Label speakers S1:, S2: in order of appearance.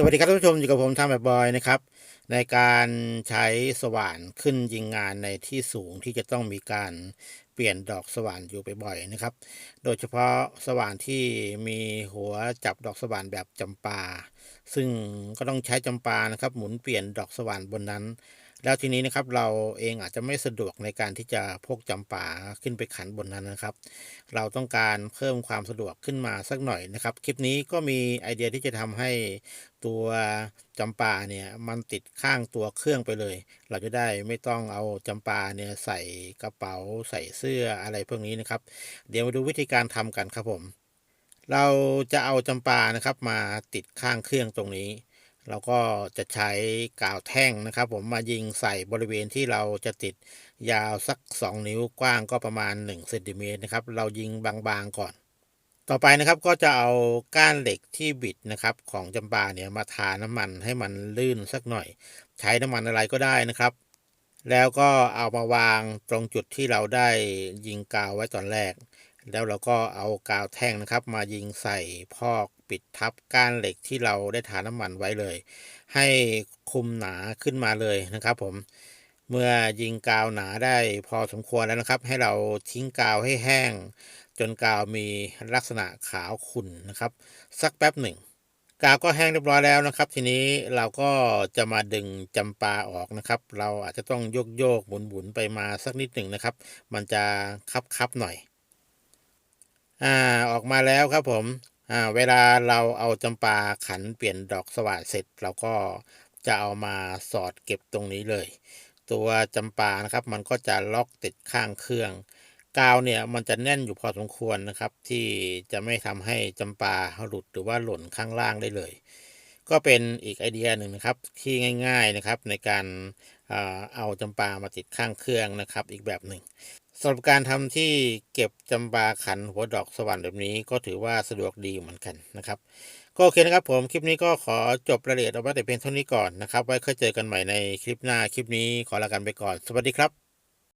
S1: สวัสดีครับท่านผู้ชมอยู่กับผมทำแบบบอยนะครับ ในการใช้สว่านขึ้นยิงงานในที่สูงที่จะต้องมีการเปลี่ยนดอกสว่านอยู่บ่อยๆนะครับ โดยเฉพาะสว่านที่มีหัวจับดอกสว่านแบบจำปา ซึ่งก็ต้องใช้จำปานะครับ หมุนเปลี่ยนดอกสว่านบนนั้น แล้วทีนี้นะครับเราเองอาจจะไม่สะดวกในการที่จะพกจำปาขึ้นไปขันบนนั้นนะครับ เราต้องการเพิ่มความสะดวกขึ้นมาสักหน่อยนะครับ คลิปนี้ก็มีไอเดียที่จะทำให้ตัวจำปาเนี่ยมันติดข้างตัวเครื่องไปเลย เราจะได้ไม่ต้องเอาจำปาเนี่ยใส่กระเป๋าใส่เสื้ออะไรพวกนี้นะครับ เดี๋ยวมาดูวิธีการทำกันครับผม เราจะเอาจำปานะครับมาติดข้างเครื่องตรงนี้ เราก็จะใช้กาวแท่งนะครับ ผมมายิงใส่บริเวณที่เราจะติดยาวสัก 2 นิ้วกว้างก็ประมาณ1เซนติเมตรนะครับ เรายิงบางๆก่อน ต่อไปนะครับก็จะเอาก้านเหล็กที่บิดนะครับ ของจำปาเนี่ยมาทาน้ำมันให้มันลื่นสักหน่อย ใช้น้ำมันอะไรก็ได้นะครับ แล้วก็เอามาวางตรงจุดที่เราได้ยิงกาวไว้ตอนแรก แล้วเราก็เอากาวแท่งนะครับ มายิงใส่พอกปิดทับก้านเหล็กที่เราได้ทาน้ำมันไว้เลย ให้คุมหนาขึ้นมาเลยนะครับ ผมเมื่อยิงกาวหนาได้พอสมควรแล้วนะครับ ให้เราทิ้งกาวให้แห้ง จนกาวมีลักษณะขาวขุ่นนะครับ สักแป๊บหนึ่ง กาวก็แห้งเรียบร้อยแล้วนะครับ ทีนี้เราก็จะมาดึงจำปาออกนะครับ เราอาจจะต้องโยกโยกหมุนหมุนไปมาสักนิดหนึ่งนะครับ มันจะคับคับหน่อย อ่าออกมาแล้วครับผมอ่าเวลาเราเอาจำปาขันเปลี่ยนดอกสว่านเสร็จ เราก็จะเอามาสอดเก็บตรงนี้เลย ตัวจำปานะครับ มันก็จะล็อกติดข้างเครื่องกาวเนี่ยมันจะแน่นอยู่พอสมควรนะครับ ที่จะไม่ทำให้จำปาหลุดหรือว่าหล่นข้างล่างได้เลย ก็เป็นอีกไอเดียหนึ่งนะครับที่ง่าย ๆนะครับในการเอาจำปามาติดข้างเครื่องนะครับ อีกแบบหนึ่ง สำหรับการทำที่เก็บจำปาขันหัวดอกสว่านแบบนี้ก็ถือว่าสะดวกดีเหมือนกันนะครับ ก็โอเคนะครับผมคลิปนี้ก็ขอจบรายละเอียดเอาไว้แต่เพียงเท่านี้ก่อนนะครับ ไว้ค่อยเจอกันใหม่ในคลิปหน้าคลิปนี้ขอลากันไปก่อน สวัสดีครับ